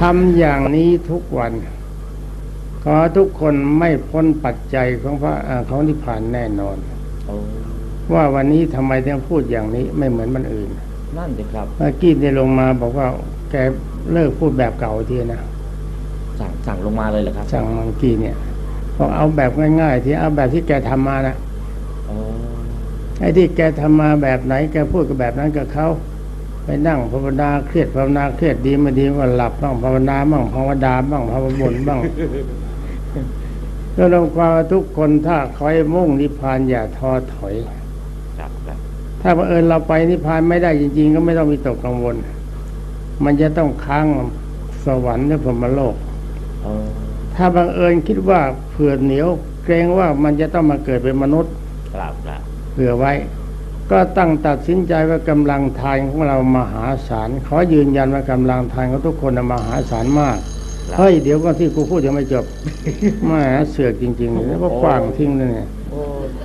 ทำอย่างนี้ทุกวัน ขอทุกคนไม่พ้นปัจจัยของพระอ่าของนิพพานแน่นอนโอ้ว่าวันนี้ทำไมถึงพูดอย่างนี้ไม่เหมือนมันอื่น นั่นสิครับเมื่อกี้ได้ลงมาบอกว่าแกเลิกพูดแบบเก่าทีนะสั่งสั่งลงมาเลยเหรอครับ สั่งเมื่อกี้เนี่ยบอกเอาแบบง่ายๆ ที่เอาแบบที่แกทำมานะโอ้ไอ้ที่แกทำมาแบบไหน แกพูดกับแบบนั้นกับเขา ไปนั่งภาวนาเครียดภาวนาเครียดดีไมาดีก็หลับบ้างภาวนาบ้างภาวดาบ้างภาวบ่นบ้างก็ลงความว่าทุกคนถ้าคอยมุ่งนิพพานอย่าท้อถอยครับครับถ้าบังเอิญเราไปนิพพานไม่ได้จริง ๆ ก็ไม่ต้องมีตกกังวล มันจะต้องค้างสวรรค์หรือพรหมโลกโอ้ถ้าบังเอิญคิดว่าเผื่อเหนียว เกรงว่ามันจะต้องมาเกิดเป็นมนุษย์ครับครับเผื่อไว้ ก็ตั้งตัดสินใจว่ากำลังทานของเรามหาศาลขอยืนยันว่ากำลังทานของทุกคนน่ะมหาศาลมากครับเฮ้ยเดี๋ยวก็ที่กูพูดยังไม่จบแม่เสือกจริงๆเลยแล้วก็กว้างทิ้งเลยเนี่ยโอ้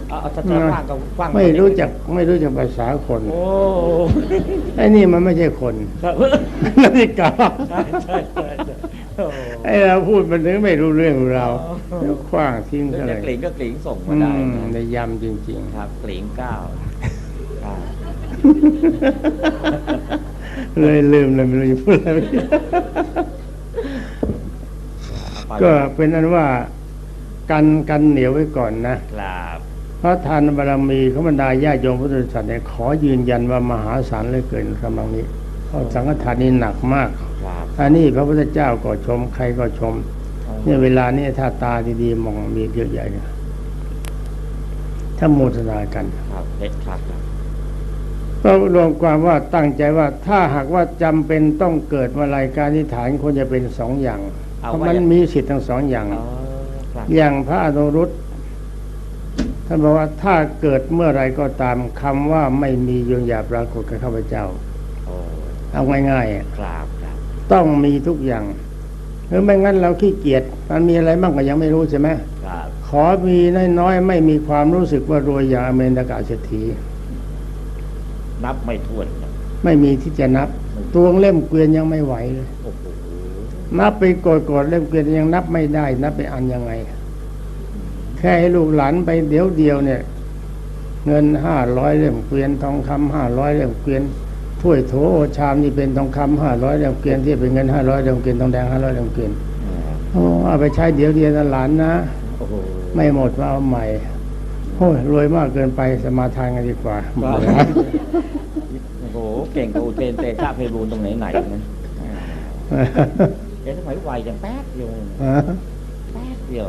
เอาเอาถ้าจะกว้างก็กว้างไม่รู้จักไม่รู้จักภาษาคนโอ้ไอ้นี่มันไม่ใช่คนครับนาฬิกาใช่ใช่ใช่ใช่โอ้ไอ้เราพูดมันถึงไม่รู้เรื่องเราอ๋อแล้วคว้างทิ้งเรื่ซะองเลจะยกลิ่งก็กลิ่งส่งอืมาได้มนะในยำจริงครับกลิ่งเก้าครับๆ เลยลืมเลยไม่รู้จะพูดอะไรเอาไปก็เป็นนั้นว่ากันกันเหนียวไว้ก่อนนะครับเพราะทานบารมีของบรรดาญาติโยมพุทธศาสนาเนี่ยขอยืนยันว่ามหาศาลเหลยเกินกำลังนี้เพราะสังฆทานนี่หนักมากครับอันนี้พระพุทธเจ้าก็ชมใครก็ชมเนี่ยเวลานี้ถ้าตาดีๆมองมีเยอะใหญ่นะถ้าโมทนากันครับเด็ดครับครับ ก็รวมความว่าตั้งใจว่าถ้าหากว่าจำเป็นต้องเกิดมาลายการที่ฐานควรจะเป็นสองอย่างเอาเพราะว่ามันอย่างมีสิทธิ์ทั้งสองอย่างอ๋อครับอย่างพระอนุรุตท่านบอกว่าถ้าเกิดเมื่อไรก็ตามคำว่าไม่มียงหยาปรากฏกับข้าพเจ้าโอ้เอาง่ายๆอะครับครับต้องมีทุกอย่างหรือไม่งั้นเราขี้เกียจมันมีอะไรบ้างก็ยังไม่รู้ใช่ไหมครับขอมีน้อยๆไม่มีความรู้สึกว่ารวยอย่างอเมริกาเศรษฐี นับไม่ถ้วนครับไม่มีที่จะนับตวงเล่มเกวียนยังไม่ไหวเลยโอ้โหนับไปโกรธๆเล่มเกวียนยังนับไม่ได้ นับไปอันยังไง แค่ให้ลูกหลานไปเดียวเดียวเนี่ย เงินห้าร้อยเล่มเกวียนทองคำห้าร้อยเล่มเกวียนถ้วยโถโอชามนี่เป็นทองคำห้าร้อยเล่มเกวียนที่เป็นเงินห้าร้อยเล่มเกวียนทองแดงห้าร้อยเล่มเกวียนอ่าโอ้เอาไปใช้เดี๋ยวเดียวนะหลานนะโอ้โหไม่หมดมาเอาใหม่ โอ้ยรวยมากเกินไปสมาทานกันดีกว่าครับโอ้โห เก่งกว่าอุเทนเตชะเพบูลย์ตรงไหนไหนนะอ่าเดี๋ยวทำไมไวจังแป๊บเดียวเองแป๊บเดียว